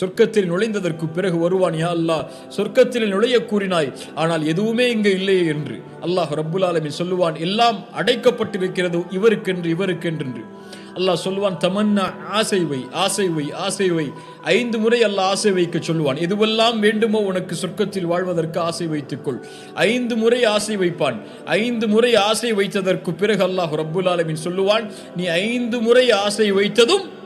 சொர்க்கத்தில் நுழைந்ததற்கு பிறகு வருவான் யா அல்லாஹ். சொர்க்கத்தில் நுழைய கூறினாய் ஆனால் எதுவுமே இங்கு இல்லையே என்று. அல்லாஹ் ரப்புல் ஆலமின் சொல்லுவான் எல்லாம் அடைக்கப்பட்டிருக்கிறது இவருக்கென்று இவருக்கென்று அல்லாஹ் சொல்லுவான் தமன்னா ஆசை வை ஆசை வை ஆசை வை. ஐந்து முறை அல்லாஹ் ஆசை வைக்க சொல்லுவான் எதுவெல்லாம் வேண்டுமோ உனக்கு சொர்க்கத்தில் வாழ்வதற்கு ஆசை வைத்துக்கொள். ஐந்து முறை ஆசை வைப்பான் ஐந்து முறை ஆசை வைத்ததற்கு பிறகு அல்லாஹ் ரப்புல் ஆலமின் சொல்லுவான் நீ ஐந்து முறை ஆசை வைத்ததும்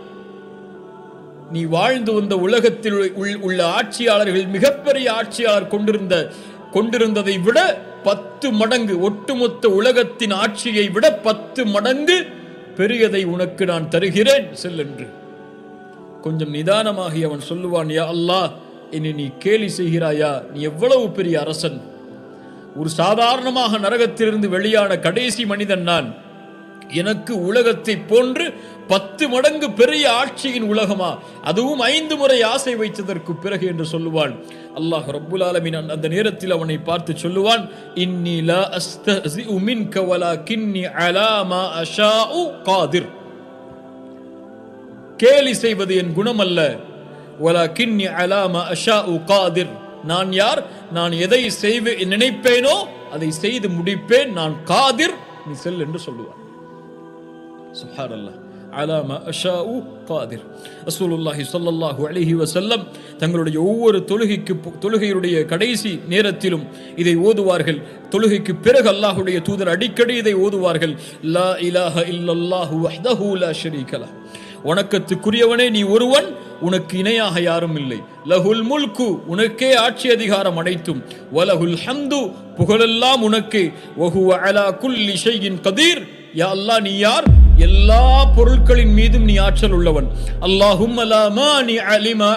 நீ வாழ்ந்து வந்த உலகத்தில் உள்- உள்ள ஆட்சியாளர்கள் மிகப்பெரிய ஆட்சியாளர் கொண்டிருந்த கொண்டிருந்ததை விட பத்து மடங்கு ஒட்டுமொத்த உலகத்தின் ஆட்சியை விட பத்து மடங்கு பெரியதை உனக்கு நான் தருகிறேன். செல் என்று. கொஞ்சம் நிதானமாகி அவன் சொல்லுவான் யா அல்லாஹ் என்னை நீ கேலி செய்கிறாயா? நீ எவ்வளவு பெரிய அரசன்? ஒரு சாதாரணமாக நரகத்திலிருந்து வெளியான கடைசி மனிதன் நான். எனக்கு உலகத்தை போன்று பத்து மடங்கு பெரிய ஆட்சியின் உலகமா? அதுவும் ஐந்து முறை ஆசை வைத்ததற்கு பிறகு என்று சொல்லுவான் அல்லாஹ் ரப்புல் ஆலமின் அந்த- அந்த நேரத்தில் அவனை பார்த்து சொல்லுவான் இன்னி லா அஸ்தஹ்சிஉ மின்க வலாகின்னி அலா மா அஷாஉ காதிர். கேலி செய்வது என் குணம் அல்ல வலாகின்னி அலா மா அஷாஉ காதிர். நான் யார்? நான் எதை செய்வே நினைப்பேனோ அதை செய்து முடிப்பேன். நான் காதிர். நீ செல் என்று சொல்லுவான். சுஹான் அல்லாஹ் அலாம அஷாஉ காதிர் அசூலுல்லாஹி சொல்லல்லாஹு அலிஹி வசல்லம் தங்களுடைய ஒவ்வொரு தொழுகைக்கு தொழுகையுடைய கடைசி நேரத்திலும் இதை ஓதுவார்கள். தொழுகைக்கு பிறகு அல்லாஹுடைய தூதர் அடிக்கடி இதை ஓதுவார்கள். லா இலாஹ இல்லல்லாஹு வஹ்தஹு லா ஷரீகலா லஹ். வணக்கத்துக்குரியவனே நீ ஒருவன் உனக்கு இணையாக யாரும் இல்லை. லஹுல் முல்கு உனக்கே ஆட்சி அதிகாரம் அனைத்தும். வலஹுல் ஹம்து புகழெல்லாம் உனக்கே. வஹுவ அலா குல் ஷையின் கதீர். யா அல்லாஹ் நீ யார்? எல்லா பொருட்களின் மீதும் நீ ஆற்றல் உள்ளவன். அல்லாஹும் அலா நீ அலிமா